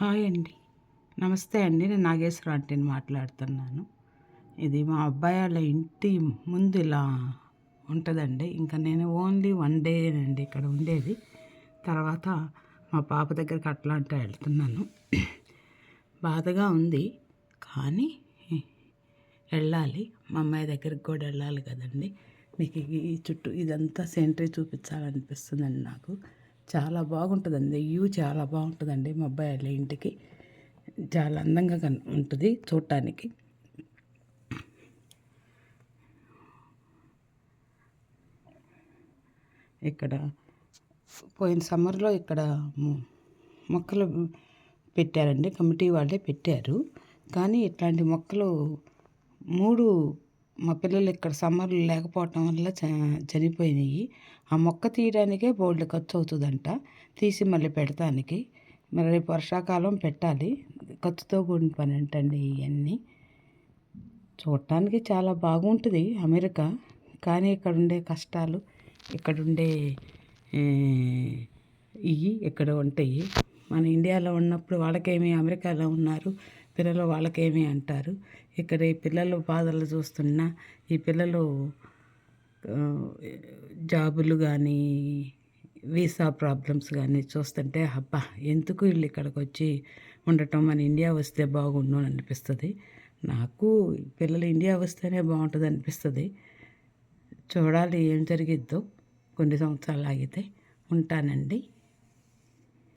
Hi అండి. నమస్తే అండి. నేను నాగేశ్వర ఆంటీని మాట్లాడుతున్నాను. ఇది మా అబ్బాయి వాళ్ళ ఇంటి ముందు ఇలా ఉంటుందండి. ఇంకా నేను ఓన్లీ వన్ డే అండి ఇక్కడ ఉండేది. తర్వాత మా పాప దగ్గరికి అట్లాంటి వెళ్తున్నాను. బాధగా ఉంది. కానీ వెళ్ళాలి. మా అమ్మాయి దగ్గరికి కూడా వెళ్ళాలి కదండి. మీకు ఈ చుట్టూ ఇదంతా సెంటరీ చూపించాలనిపిస్తుందండి నాకు. చాలా బాగుంటుందండి. వ్యూ చాలా బాగుంటుందండి మా అబ్బాయి వాళ్ళ ఇంటికి. చాలా అందంగా కన్ ఉంటుంది చూడటానికి ఇక్కడ పోయిన సమ్మర్లో ఇక్కడ మొక్కలు పెట్టారండి. కమిటీ వాళ్ళే పెట్టారు. కానీ ఇట్లాంటి మొక్కలు మూడు మా పిల్లలు ఇక్కడ సమ్మర్లు లేకపోవటం వల్ల చ- చనిపోయినాయి. ఆ మొక్క తీయడానికే బోల్డ్ ఖర్చు అవుతుందంట తీసి మళ్ళీ పెడతానికి. మరి రేపు వర్షాకాలం పెట్టాలి. ఖర్చుతో కూడిన పని అంటండి ఇవన్నీ చూడటానికి చాలా బాగుంటుంది అమెరికా. కానీ ఇక్కడ ఉండే కష్టాలు ఇక్కడ ఉండే ఇవి ఇక్కడ ఉంటాయి. మన ఇండియాలో ఉన్నప్పుడు వాళ్ళకేమి అమెరికాలో ఉన్నారు. పిల్లలు వాళ్ళకేమి అంటారు. ఇక్కడ ఈ పిల్లలు బాధలు చూస్తున్నా ఈ పిల్లలు జాబులు కానీ వీసా ప్రాబ్లమ్స్ కానీ చూస్తుంటే అబ్బా ఎందుకు వీళ్ళు ఇక్కడికి వచ్చి ఉండటం? మన ఇండియా వస్తే బాగుండు అని అనిపిస్తుంది. నాకు పిల్లలు ఇండియా వస్తేనే బాగుంటుంది అనిపిస్తుంది. చూడాలి ఏం జరిగిద్దో. కొన్ని సంవత్సరాలు ఆగితే ఉంటానండి.